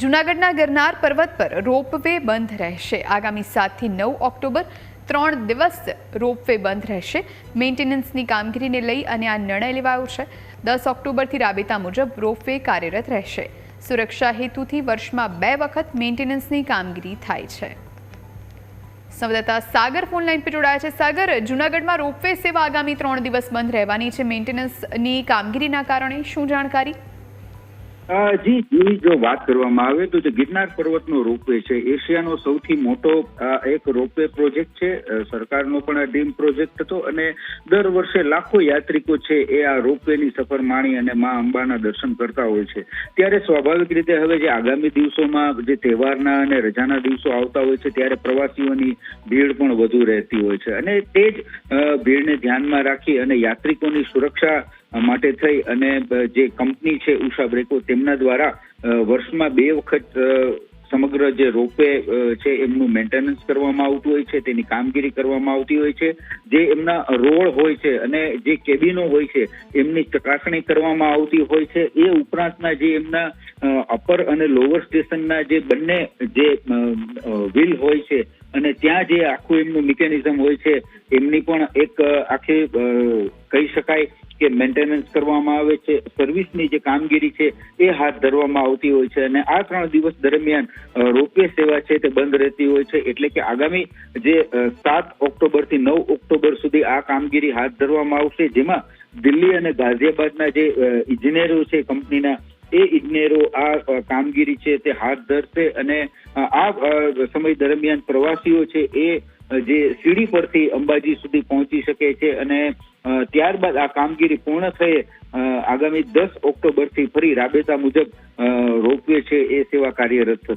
જૂનાગઢના ગિરનાર પર્વત પર રોપવે બંધ રહેશે. આગામી સાતથી નવ ઓક્ટોબર ત્રણ દિવસ રોપવે બંધ રહેશે. મેન્ટેનન્સની કામગીરીને લઈ અને આ નિર્ણય લેવાયો છે. દસ ઓક્ટોબરથી રાબેતા મુજબ રોપવે કાર્યરત રહેશે. સુરક્ષા હેતુથી વર્ષમાં બે વખત મેન્ટેનન્સની કામગીરી થાય છે. સંવાદદાતા સાગર ફોન લાઈન પર જોડાયા છે. સાગર, જૂનાગઢમાં રોપવે સેવા આગામી ત્રણ દિવસ બંધ રહેવાની છે. મેન્ટેનન્સની કામગીરીના કારણે શું જાણકારી? જી જી જો વાત કરવામાં આવે તો જે ગિરનાર પર્વતનો રોપવે છે, એશિયાનો સૌથી મોટો એક રોપવે પ્રોજેક્ટ છે. સરકારનો પણ આ ડ્રીમ પ્રોજેક્ટ હતો અને દર વર્ષે લાખો યાત્રિકો છે એ આ રોપવેની સફર માણી અને મા અંબાના દર્શન કરતા હોય છે. ત્યારે સ્વાભાવિક રીતે હવે જે આગામી દિવસોમાં જે તહેવારના અને રજાના દિવસો આવતા હોય છે, ત્યારે પ્રવાસીઓની ભીડ પણ વધુ રહેતી હોય છે. અને તે જ ભીડને ધ્યાનમાં રાખી અને યાત્રિકોની સુરક્ષા માટે થઈ અને જે કંપની છે ઉષા બ્રેકો, તેમના દ્વારા વર્ષમાં બે વખત સમગ્ર જે રોપવે છે એમનું મેન્ટેનન્સ કરવામાં આવતું હોય છે, તેની કામગીરી કરવામાં આવતી હોય છે, જે એમના રોડ હોય છે અને જે કેબિનો હોય છે, એમની ચકાસણી કરવામાં આવતી હોય છે, એ ઉપરાંતના જે એમના અપર અને લોઅર સ્ટેશનના જે બંને જે વ્હીલ હોય છે અને ત્યાં જે આખું એમનું મિકેનિઝમ હોય છે, એમની પણ એક આખી કહી શકાય કે મેન્ટેનન્સ કરવામાં આવે છે. સર્વિસની જે કામગીરી છે એ હાથ ધરવામાં આવતી હોય છે અને આ ત્રણ દિવસ દરમિયાન રોપવે સેવા છે તે બંધ રહેતી હોય છે એટલે કે આગામી જે સાત ઓક્ટોબરથી નવ ઓક્ટોબર સુધી આ કામગીરી હાથ ધરવામાં આવશે, જેમાં દિલ્હી અને ગાઝિયાબાદના જે ઇજનેરો છે કંપનીના એ ઇજનેરો આ કામગીરી છે તે હાથ ધરશે અને આ સમય દરમિયાન પ્રવાસીઓ છે એ જે સીડી પરથી અંબાજી સુધી પહોંચી શકે છે અને ત્યારબાદ આ કામગીરી પૂર્ણ અ, આગામી દસ ઓક્ટોબરથી ફરી રાબેતા મુજબ રોપવે છે એ સેવા કાર્યરત થશે.